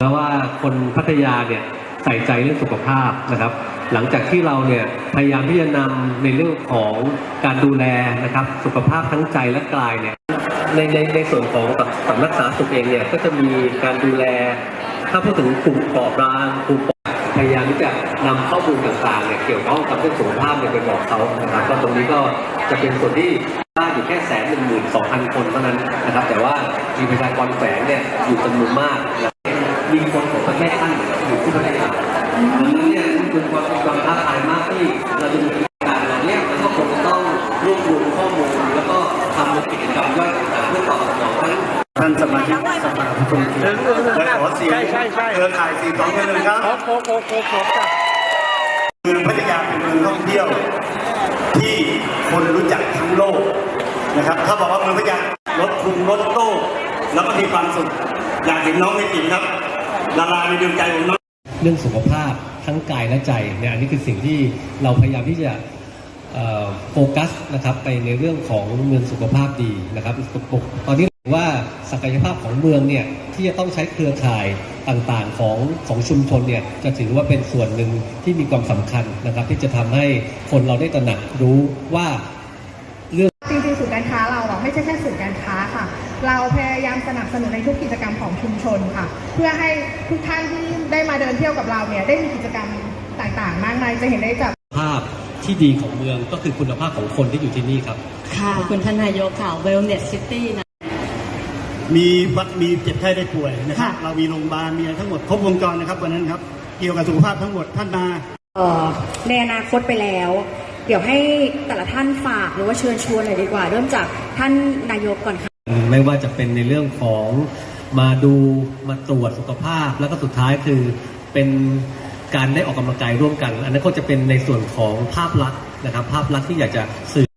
แล้วว่าคนพัทยาเนี่ยใส่ใจเรื่องสุขภาพนะครับ หลังจากที่เราเนี่ยพยายามที่จะนำในเรื่องของการดูแลนะครับ สุขภาพทั้งใจและกายเนี่ยในในในส่วนของสำนักสาธารณสุขเองเนี่ยก็จะมีการดูแล ถ้าพูดถึงกลุ่มเปราะบางกลุ่มพยายามที่จะนำข้อมูลต่างๆเนี่ยเกี่ยวข้องกับเรื่องสุขภาพเนี่ยไปบอกเขานะครับก็ตรงนี้ก็จะเป็นส่วนที่ได้อยู่แค่แสนหนึ่งหมื่นสองพันคนเท่านั้นนะครับ แต่ว่ามีประชากรแฝงเนี่ยอยู่จำนวนมากนะ มีคนของประเทศท่านอยู่ที่ประเทศเราดังนั้นเนี่ยคือความมีความท้าทายมากที่เราจะมีการเหล่านี้แล้วก็คงจะต้องรวบรวมข้อมูลแล้วก็ทำเป็นกิจกรรมย่อยต่างๆเพื่อตอบสนองทั้งท่านสมาชิกสภาผู้ทรงเกียรติและขอเสียงใช่ใช่ใช่เครือข่ายสี่สองหนึ่งครับโค้โคโค้โค้กโค้กจ้ะเมืองพัทยาเป็นเมืองท่องเที่ยว ที่คนรู้จักทั้งโลกนะครับ ถ้าบอกว่าเมืองพัทยารถคุมรถโต้แล้วก็มีความสุขอยากเห็นน้องในจิ๋มครับ ละลายในดวงใจของน้องเรื่องสุขภาพทั้งกายและใจเนี่ยอันนี้คือสิ่งที่เราพยายามที่จะโฟกัสนะครับไปในเรื่องของเมืองสุขภาพดีนะครับตอนนี้ว่าศักยภาพของเมืองเนี่ยที่จะต้องใช้เครือข่ายต่างๆของของชุมชนเนี่ยจะถือว่าเป็นส่วนหนึ่งที่มีความสำคัญนะครับ ที่จะทำให้คนเราได้ตระหนักรู้ว่า เราพยายามสนับสนุนในทุกกิจกรรมของชุมชนค่ะ เพื่อให้ทุกท่านที่ได้มาเดินเที่ยวกับเราเนี่ยได้มีกิจกรรมต่างๆ มากมายจะเห็นได้จากภาพที่ดีของเมืองก็คือคุณภาพของคนที่อยู่ที่นี่ครับ ค่ะขอบคุณท่านนายกค่ะ Wellness City นะ มีวัดมีเจ็บไข้ได้ป่วยนะครับ ค่ะ เรามีโรงพยาบาลมีอะไรทั้งหมดครบวงจรนะครับวันนั้นครับ เกี่ยวกับสุขภาพทั้งหมดท่านมา เอ่อในอนาคตไปแล้ว เดี๋ยวให้แต่ละท่านฝากหรือว่าเชิญชวนหน่อยดีกว่า เริ่มจากท่านนายกก่อนค่ะ ไม่ว่าจะเป็นในเรื่องของมาดูมาตรวจสุขภาพ แล้วก็สุดท้ายคือเป็นการได้ออกกำลังกายร่วมกัน อันนั้นก็จะเป็นในส่วนของภาพลักษณ์นะครับ ภาพลักษณ์ที่อยากจะสื่อ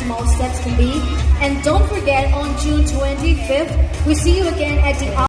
small steps can be. And don't forget, on June 25th, we see you again at the